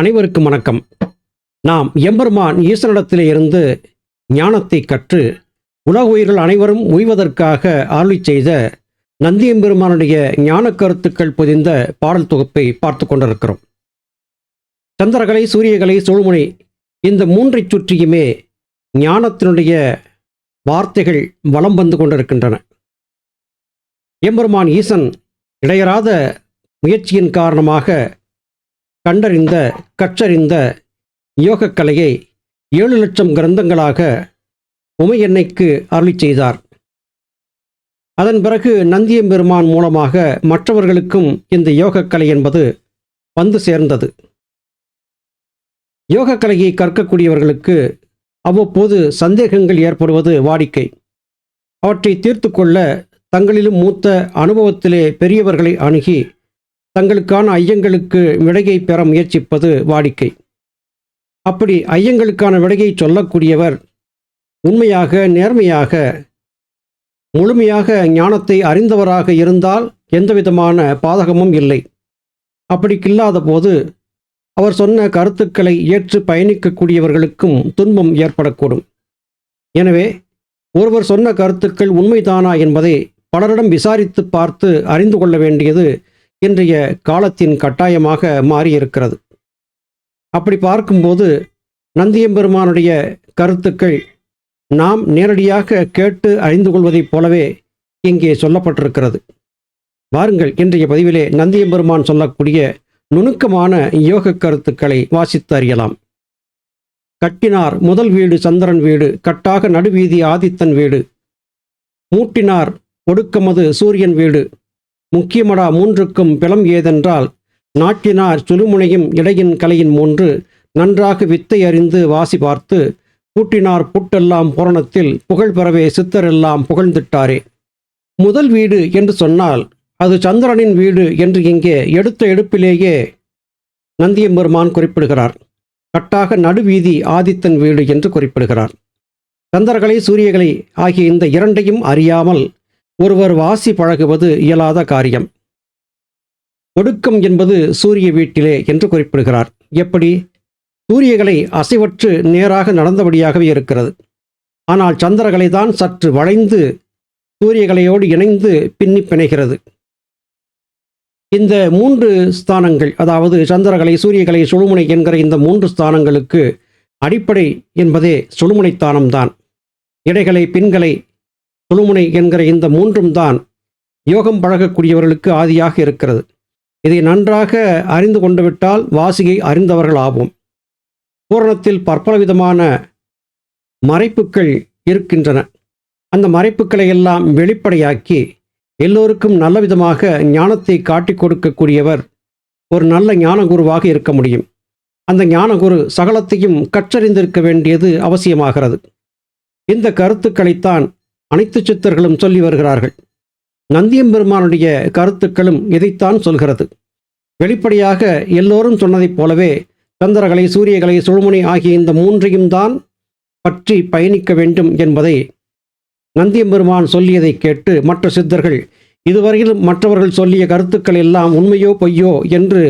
அனைவருக்கும் வணக்கம். நாம் எம்பெருமான் ஈசனிடத்திலே இருந்து ஞானத்தை கற்று உலக உயிர்கள் அனைவரும் உய்வதற்காக அருளி செய்த நந்தியம்பெருமானுடைய ஞான கருத்துக்கள் பொதிந்த பாடல் தொகுப்பை பார்த்து கொண்டிருக்கிறோம். சந்திரகலை சூரியகலை சுழுமுனை இந்த மூன்றைச் சுற்றியுமே ஞானத்தினுடைய வார்த்தைகள் வலம் வந்து கொண்டிருக்கின்றன. எம்பெருமான் ஈசன் இடையராத முயற்சியின் காரணமாக கண்டறிந்த கற்றறிந்த யோகக்கலையை ஏழு லட்சம் கிரந்தங்களாக உமையன்னைக்கு அருளி செய்தார். அதன் பிறகு நந்தியம்பெருமான் மூலமாக மற்றவர்களுக்கும் இந்த யோகக் கலை என்பது வந்து சேர்ந்தது. யோகக்கலையை கற்கக்கூடியவர்களுக்கு அவ்வப்போது சந்தேகங்கள் ஏற்படுவது வாடிக்கை. அவற்றை தீர்த்து கொள்ள தங்களிலும் மூத்த அனுபவத்திலே பெரியவர்களை அணுகி தங்களுக்கான ஐயங்களுக்கு விடையை பெற முயற்சிப்பது வாடிக்கை. அப்படி ஐயங்களுக்கான விடையை சொல்லக்கூடியவர் உண்மையாக நேர்மையாக முழுமையாக ஞானத்தை அறிந்தவராக இருந்தால் எந்தவிதமான பாதகமும் இல்லை. அப்படிக்கில்லாத போது அவர் சொன்ன கருத்துக்களை ஏற்று பயணிக்கக்கூடியவர்களுக்கும் துன்பம் ஏற்படக்கூடும். எனவே ஒருவர் சொன்ன கருத்துக்கள் உண்மைதானா என்பதை பலரிடம் விசாரித்து பார்த்து அறிந்து கொள்ள வேண்டியது இன்றைய காலத்தின் கட்டாயமாக மாறியிருக்கிறது. அப்படி பார்க்கும்போது நந்தியம்பெருமானுடைய கருத்துக்கள் நாம் நேரடியாக கேட்டு அறிந்து கொள்வதைப் போலவே இங்கே சொல்லப்பட்டிருக்கிறது. வாருங்கள் இன்றைய பதிவிலே நந்தியம்பெருமான் சொல்லக்கூடிய நுணுக்கமான யோக கருத்துக்களை வாசித்து அறியலாம். கட்டினார் முதல் வீடு சந்திரன் வீடு கட்டாக நடுவீதி ஆதித்தன் வீடு. மூட்டினார் ஒடுக்கமது சூரியன் வீடு முக்கியமடா மூன்றுக்கும் பிளம் ஏதென்றால் நாட்டினார் சுழுமுனையும் இடையின் கலையின் மூன்று நன்றாக வித்தை அறிந்து வாசி பார்த்து கூட்டினார் புட்டெல்லாம் புரணத்தில் புகழ் பெறவே சித்தரெல்லாம் புகழ்ந்திட்டாரே. முதல் வீடு என்று சொன்னால் அது சந்திரனின் வீடு என்று இங்கே எடுத்த எடுப்பிலேயே நந்தியம்பெருமான் குறிப்பிடுகிறார். கட்டாக நடுவீதி ஆதித்தன் வீடு என்று குறிப்பிடுகிறார். சந்திரகலை சூரியகலை ஆகிய இந்த இரண்டையும் அறியாமல் ஒருவர் வாசி பழகுவது இயலாத காரியம். ஒடுக்கம் என்பது சூரிய வீட்டிலே என்று குறிப்பிடுகிறார். எப்படி? சூரியகளை அசைவற்று நேராக நடந்தபடியாகவே இருக்கிறது. ஆனால் சந்திரகளை தான் சற்று வளைந்து சூரியகலையோடு இணைந்து பின்னி பிணைகிறது. இந்த மூன்று ஸ்தானங்கள் அதாவது சந்திரகலை சூரியகலை சுழுமுனை என்கிற இந்த மூன்று ஸ்தானங்களுக்கு அடிப்படை என்பதே சுழுமுனைத்தானம்தான் இடைகளை பின்களை துணுமுனை என்கிற இந்த மூன்றும் தான் யோகம் பழகக்கூடியவர்களுக்கு ஆதியாக இருக்கிறது. இதை நன்றாக அறிந்து கொண்டுவிட்டால் வாசியை அறிந்தவர்கள் ஆகும் பூரணத்தில் பற்பல விதமான மறைப்புகள் இருக்கின்றன. அந்த மறைப்புகளை எல்லாம் வெளிப்படையாக்கி எல்லோருக்கும் நல்ல விதமாக ஞானத்தை காட்டிக் கொடுக்கக்கூடியவர் ஒரு நல்ல ஞானகுருவாக இருக்க முடியும். அந்த ஞானகுரு சகலத்தையும் கற்றறிந்திருக்க வேண்டியது அவசியமாகிறது. இந்த கருத்துக்களைத்தான் அனைத்து சித்தர்களும் சொல்லி வருகிறார்கள். நந்தியம்பெருமானுடைய கருத்துக்களும் இதைத்தான் சொல்கிறது. வெளிப்படையாக எல்லோரும் சொன்னதைப் போலவே சந்திரகலை சூரியகலை சுழுமுனை ஆகிய இந்த மூன்றையும் தான் பற்றி பயணிக்க வேண்டும் என்பதை நந்தியம்பெருமான் சொல்லியதை கேட்டு மற்ற சித்தர்கள் இதுவரையிலும் மற்றவர்கள் சொல்லிய கருத்துக்கள் எல்லாம் உண்மையோ பொய்யோ என்று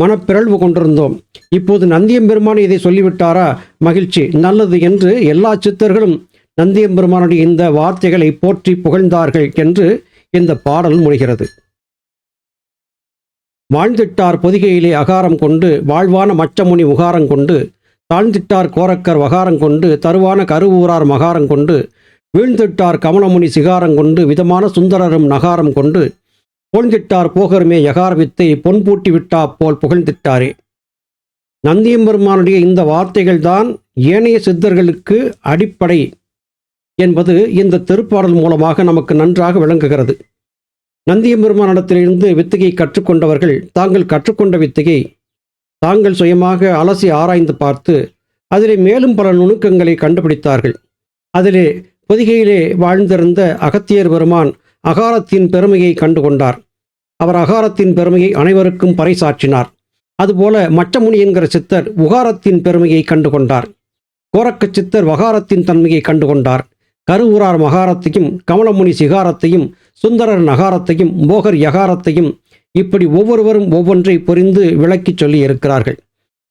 மனப்பிறழ்வு கொண்டிருந்தோம். இப்போது நந்தியம்பெருமான் இதை சொல்லிவிட்டாரா? மகிழ்ச்சி. நல்லது என்று எல்லா சித்தர்களும் நந்தியம்பெருமானுடைய இந்த வார்த்தைகளை போற்றி புகழ்ந்தார்கள் என்று இந்த பாடல் முடிகிறது. வாழ்ந்திட்டார் பொதிகையிலே அகாரம் கொண்டு வாழ்வான மச்சமுனி உகாரம் கொண்டு தாழ்ந்திட்டார் கோரக்கர் வகாரம் கொண்டு தருவான கருவூரார் மகாரம் கொண்டு வீழ்ந்திட்டார் கமலமுனி சிகாரம் கொண்டு விதமான சுந்தரரும் நகாரம் கொண்டு புகழ்ந்திட்டார் போகருமே யகார வித்தை பொன்பூட்டி விட்டா போல் புகழ்ந்திட்டாரே. நந்தியம்பெருமானுடைய இந்த வார்த்தைகள்தான் ஏனைய சித்தர்களுக்கு அடிப்படை என்பது இந்த திருப்பாடல் மூலமாக நமக்கு நன்றாக விளங்குகிறது. நந்தியம்பெருமானிடத்திலிருந்து வித்தையை கற்றுக்கொண்டவர்கள் தாங்கள் கற்றுக்கொண்ட வித்தையை தாங்கள் சுயமாக அலசி ஆராய்ந்து பார்த்து அதிலே மேலும் பல நுணுக்கங்களை கண்டுபிடித்தார்கள். அதிலே பொதிகையிலே வாழ்ந்திருந்த அகத்தியர் பெருமான் அகாரத்தின் பெருமையை கண்டுகொண்டார். அவர் அகாரத்தின் பெருமையை அனைவருக்கும் பறைசாற்றினார். அதுபோல மச்சமுனி என்கிற சித்தர் உகாரத்தின் பெருமையை கண்டுகொண்டார். கோரக்க சித்தர் வகாரத்தின் தன்மையை கண்டுகொண்டார். கருவூரார் மகாரத்தையும் கமலமுனி சிகாரத்தையும் சுந்தரர் நகாரத்தையும் போகர் யகாரத்தையும் இப்படி ஒவ்வொருவரும் ஒவ்வொன்றை புரிந்து விளக்கி சொல்லி இருக்கிறார்கள்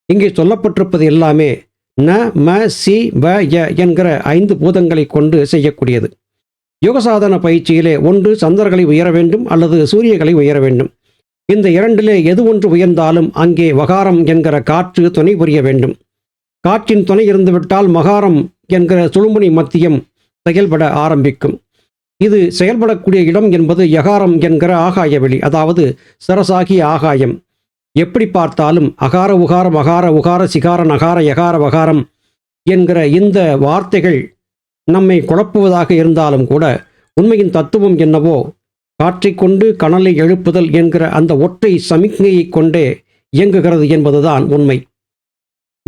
இங்கே சொல்லப்பட்டிருப்பது எல்லாமே ந ம சி வ ய என்கிற ஐந்து பூதங்களை கொண்டு செய்யக்கூடியது. யோகசாதன பயிற்சியிலே ஒன்று சந்தர்களை உயர வேண்டும் அல்லது சூரியகளை உயர வேண்டும். இந்த இரண்டிலே எது ஒன்று உயர்ந்தாலும் அங்கே வகாரம் என்கிற காற்று துணை புரிய வேண்டும். காற்றின் துணை இருந்துவிட்டால் மகாரம் என்கிற சுழுமுனை மத்தியம் செயல்பட ஆரம்பிக்கும். இது செயல்படக்கூடிய இடம் என்பது யகாரம் என்கிற ஆகாய வெளி அதாவது சரசாகிய ஆகாயம். எப்படி பார்த்தாலும் அகார உகார மகார உகார சிகார நகார யகார வகாரம் என்கிற இந்த வார்த்தைகள் நம்மை குழப்புவதாக இருந்தாலும் கூட உண்மையின் தத்துவம் என்னவோ காற்றைக் கொண்டு கனலை எழுப்புதல் என்கிற அந்த ஒற்றை சமிக்ஞையை கொண்டே இயங்குகிறது என்பதுதான் உண்மை.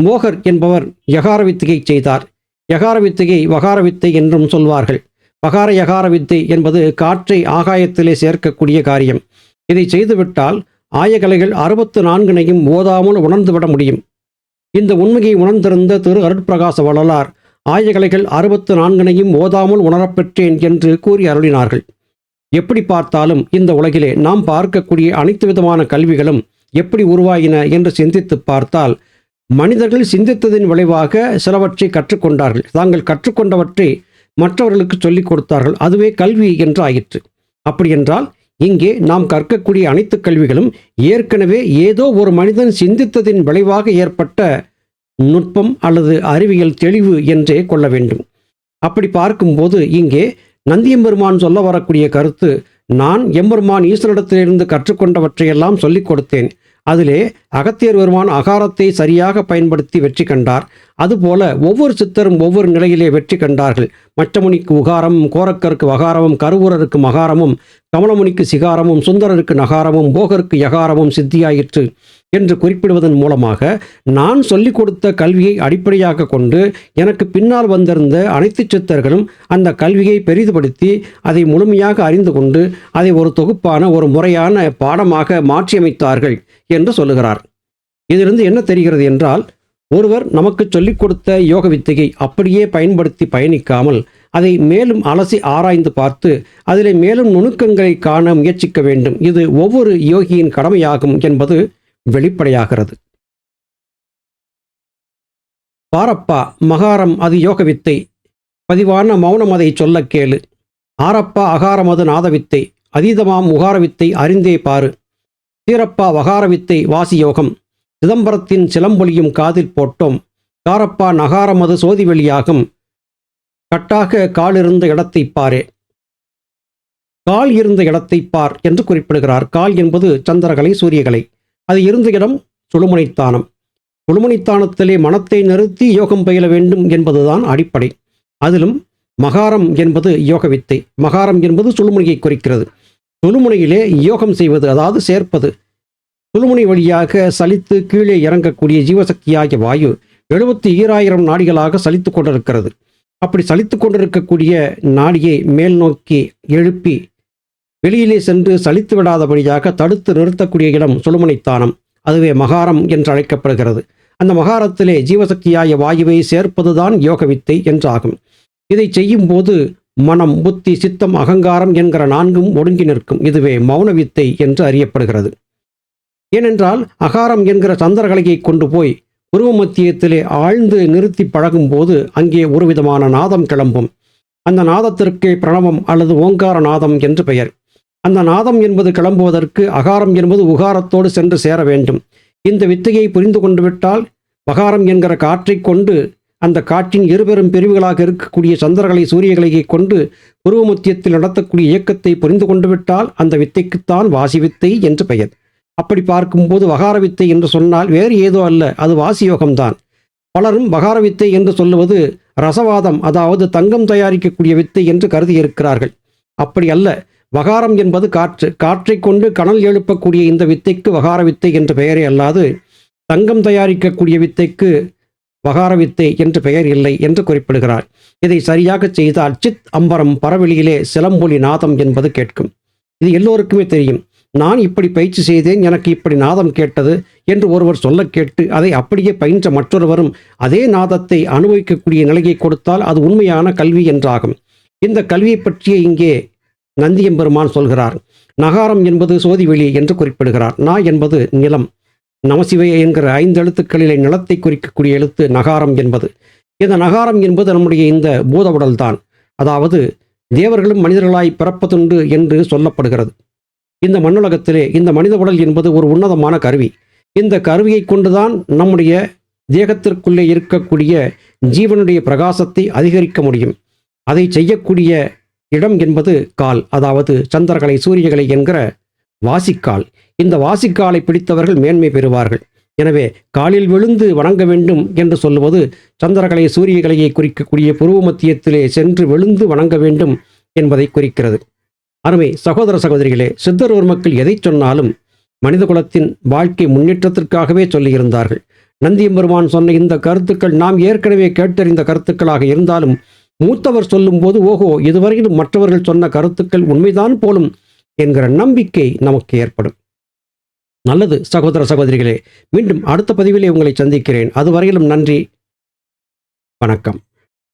மோகர் என்பவர் யகார வித்திகை செய்தார். யகார வித்தையை வகார வித்தை என்றும் சொல்வார்கள். வகார யகார வித்தை என்பது காற்றை ஆகாயத்திலே சேர்க்கக்கூடிய காரியம். இதை செய்துவிட்டால் ஆயகலைகள் அறுபத்து நான்கினையும் ஓதாமல் உணர்ந்துவிட முடியும். இந்த உண்மையை உணர்ந்திருந்த திரு அருட்பிரகாச வள்ளலார் ஆயகலைகள் அறுபத்து நான்கினையும் ஓதாமல் உணரப்பெற்றேன் என்று கூறி அருளினார்கள். எப்படி பார்த்தாலும் இந்த உலகிலே நாம் பார்க்கக்கூடிய அனைத்து விதமான கல்விகளும் எப்படி உருவாகின என்று சிந்தித்து பார்த்தால் மனிதர்கள் சிந்தித்ததின் விளைவாக சிலவற்றை கற்றுக்கொண்டார்கள். தாங்கள் கற்றுக்கொண்டவற்றை மற்றவர்களுக்கு சொல்லிக் கொடுத்தார்கள். அதுவே கல்வி என்று ஆயிற்று அப்படியென்றால் இங்கே நாம் கற்கக்கூடிய அனைத்து கல்விகளும் ஏற்கனவே ஏதோ ஒரு மனிதன் சிந்தித்ததின் விளைவாக ஏற்பட்ட நுட்பம் அல்லது அறிவியல் தெளிவு என்றே கொள்ள வேண்டும். அப்படி பார்க்கும்போது இங்கே நந்தியம்பெருமான் சொல்ல வரக்கூடிய கருத்து நான் எம்பெருமான் ஈஸ்வரிடத்திலிருந்து கற்றுக்கொண்டவற்றையெல்லாம் சொல்லிக் கொடுத்தேன். அதிலே அகத்தியர் பெருமான் அகாரத்தை சரியாக பயன்படுத்தி வெற்றி கண்டார். அதுபோல ஒவ்வொரு சித்தரும் ஒவ்வொரு நிலையிலே வெற்றி கண்டார்கள். மச்சமுனிக்கு உகாரமும் கோரக்கருக்கு வகாரமும் கருவூரருக்கு மகாரமும் கமலமுனிக்கு சிகாரமும் சுந்தரருக்கு நகாரமும் போகருக்கு யகாரமும் சித்தியாயிற்று. என்று குறிப்பிடுவதன் மூலமாக நான் சொல்லிக் கொடுத்த கல்வியை அடிப்படையாக கொண்டு எனக்கு பின்னால் வந்திருந்த அனைத்து சித்தர்களும் அந்த கல்வியை பெரிதுபடுத்தி அதை முழுமையாக அறிந்து கொண்டு அதை ஒரு தொகுப்பான ஒரு முறையான பாடமாக மாற்றியமைத்தார்கள் என்று சொல்லுகிறார். இதிலிருந்து என்ன தெரிகிறது என்றால் ஒருவர் நமக்கு சொல்லிக் கொடுத்த யோக வித்தையை அப்படியே பயன்படுத்தி பயணிக்காமல் அதை மேலும் அலசி ஆராய்ந்து பார்த்து அதிலே மேலும் நுணுக்கங்களை காண முயற்சிக்க வேண்டும். இது ஒவ்வொரு யோகியின் கடமையாகும் என்பது வெளிப்படையாகிறது. பாரப்பா மகாரம் அது யோக வித்தை பதிவான மௌனம் அதை சொல்ல கேளு. ஆரப்பா அகாரம் அது நாதவித்தை. அதீதமாம் உகாரவித்தை அறிந்தே பாரு. தீரப்பா வகார வித்தை வாசி யோகம். சிதம்பரத்தின் சிலம்பொலியும் காதில் போட்டோம். காரப்பா நகாரமது சோதி வெளியாகும் கட்டாக கால் இருந்த இடத்தை பாரே. கால் இருந்த இடத்தை பார் என்று குறிப்பிடுகிறார். கால் என்பது சந்திரகலை சூரியகலை. அது இருந்த இடம் சுழுமுனைத்தானம். சுழுமுனைத்தானத்திலே மனத்தை நிறுத்தி யோகம் பயில வேண்டும் என்பதுதான் அடிப்படை. அதிலும் மகாரம் என்பது யோக வித்தை. மகாரம் என்பது சுழுமுனையை குறிக்கிறது. சுழுமுனையிலே யோகம் செய்வது அதாவது சேர்ப்பது. சுழுமுனை வழியாக சலித்து கீழே இறங்கக்கூடிய ஜீவசக்தியாகிய வாயு எழுபத்தி ஈராயிரம் நாடிகளாக சலித்து கொண்டிருக்கிறது. அப்படி சலித்து கொண்டிருக்கக்கூடிய நாடியை மேல் நோக்கி எழுப்பி வெளியிலே சென்று சலித்து விடாதபடியாக தடுத்து நிறுத்தக்கூடிய இடம் சுழுமனைத்தானம் அதுவே மகாரம் என்று அழைக்கப்படுகிறது. அந்த மகாரத்திலே ஜீவசக்தியாய வாயுவை சேர்ப்பதுதான் யோக வித்தை என்றாகும். இதை செய்யும் போது மனம் புத்தி சித்தம் அகங்காரம் என்கிற நான்கும் ஒடுங்கி நிற்கும். இதுவே மௌன வித்தை என்று அறியப்படுகிறது. ஏனென்றால் அகாரம் என்கிற சந்திரகலையை கொண்டு போய் உருவ மத்தியத்திலே ஆழ்ந்து நிறுத்தி பழகும்போது அங்கே ஒருவிதமான நாதம் கிளம்பும். அந்த நாதத்திற்கு பிரணவம் அல்லது ஓங்கார நாதம் என்று பெயர். அந்த நாதம் என்பது கிளம்புவதற்கு அகாரம் என்பது உகாரத்தோடு சென்று சேர வேண்டும். இந்த வித்தையை புரிந்து கொண்டு விட்டால் மகாரம் என்கிற காற்றைக் கொண்டு அந்த காற்றின் இருபெரும் பிரிவுகளாக இருக்கக்கூடிய சந்திரகளை சூரியகளை கொண்டு உருவமுத்தியத்தில் நடத்தக்கூடிய இயக்கத்தை புரிந்து கொண்டு விட்டால் அந்த வித்தைக்குத்தான் வாசி வித்தை என்று பெயர். அப்படி பார்க்கும்போது வகார வித்தை என்று சொன்னால் வேறு ஏதோ அல்ல அது வாசியோகம்தான். பலரும் வகார வித்தை என்று சொல்லுவது ரசவாதம் அதாவது தங்கம் தயாரிக்கக்கூடிய வித்தை என்று கருதி இருக்கிறார்கள் அப்படி அல்ல வகாரம் என்பது காற்று காற்றை கொண்டு கனல் எழுப்பக்கூடிய இந்த வித்தைக்கு வகார வித்தை என்ற பெயரே அல்லாது தங்கம் தயாரிக்கக்கூடிய வித்தைக்கு வகார வித்தை என்று பெயர் இல்லை என்று குறிப்பிடுகிறார். இதை சரியாக செய்தால் சித் அம்பரம் பரவெளியிலே சிலம்பொலி நாதம் என்பது கேட்கும். இது எல்லோருக்குமே தெரியும். நான் இப்படி பயிற்சி செய்தேன் எனக்கு இப்படி நாதம் கேட்டது என்று ஒருவர் சொல்ல கேட்டு அதை அப்படியே பயின்ற மற்றொருவரும் அதே நாதத்தை அனுபவிக்கக்கூடிய நிலையை கொடுத்தால் அது உண்மையான கல்வி என்றாகும். இந்த கல்வியை பற்றிய இங்கே நந்தியம்பெருமான் சொல்கிறார் நகாரம் என்பது சோதிவெளி என்று குறிப்பிடுகிறார். நா என்பது நிலம். நமசிவய என்கிற ஐந்து எழுத்துக்களிலே நிலத்தை குறிக்கக்கூடிய எழுத்து நகாரம் என்பது. இந்த நகாரம் என்பது நம்முடைய இந்த பூத உடல்தான் அதாவது தேவர்களும் மனிதர்களாய் பிறப்பதுண்டு என்று சொல்லப்படுகிறது. இந்த மண்ணுலகத்திலே இந்த மனித உடல் என்பது ஒரு உன்னதமான கருவி. இந்த கருவியை கொண்டுதான் நம்முடைய தேகத்திற்குள்ளே இருக்கக்கூடிய ஜீவனுடைய பிரகாசத்தை அதிகரிக்க முடியும். அதை செய்யக்கூடிய இடம் என்பது கால் அதாவது சந்திரகலை சூரியகலை என்கிற வாசிக்கால். இந்த வாசிக்காலை பிடித்தவர்கள் மேன்மை பெறுவார்கள். எனவே காலில் விழுந்து வணங்க வேண்டும் என்று சொல்லுவது சந்திரகலை சூரியகலையை குறிக்கக்கூடிய புருவ மத்தியத்திலே சென்று விழுந்து வணங்க வேண்டும் என்பதை குறிக்கிறது. அருமை சகோதர சகோதரிகளே சித்தர் மக்கள் எதை சொன்னாலும் மனித குலத்தின் வாழ்க்கை முன்னேற்றத்திற்காகவே சொல்லியிருந்தார்கள். நந்தியம்பெருமான் சொன்ன இந்த கருத்துக்கள் நாம் ஏற்கனவே கேட்டறிந்த கருத்துக்களாக இருந்தாலும் மூத்தவர் சொல்லும்போது ஓஹோ இதுவரையிலும் மற்றவர்கள் சொன்ன கருத்துக்கள் உண்மைதான் போலும் என்கிற நம்பிக்கை நமக்கு ஏற்படும். நல்லது சகோதர சகோதரிகளே. மீண்டும் அடுத்த பதிவிலே உங்களை சந்திக்கிறேன். அதுவரையிலும் நன்றி. வணக்கம்.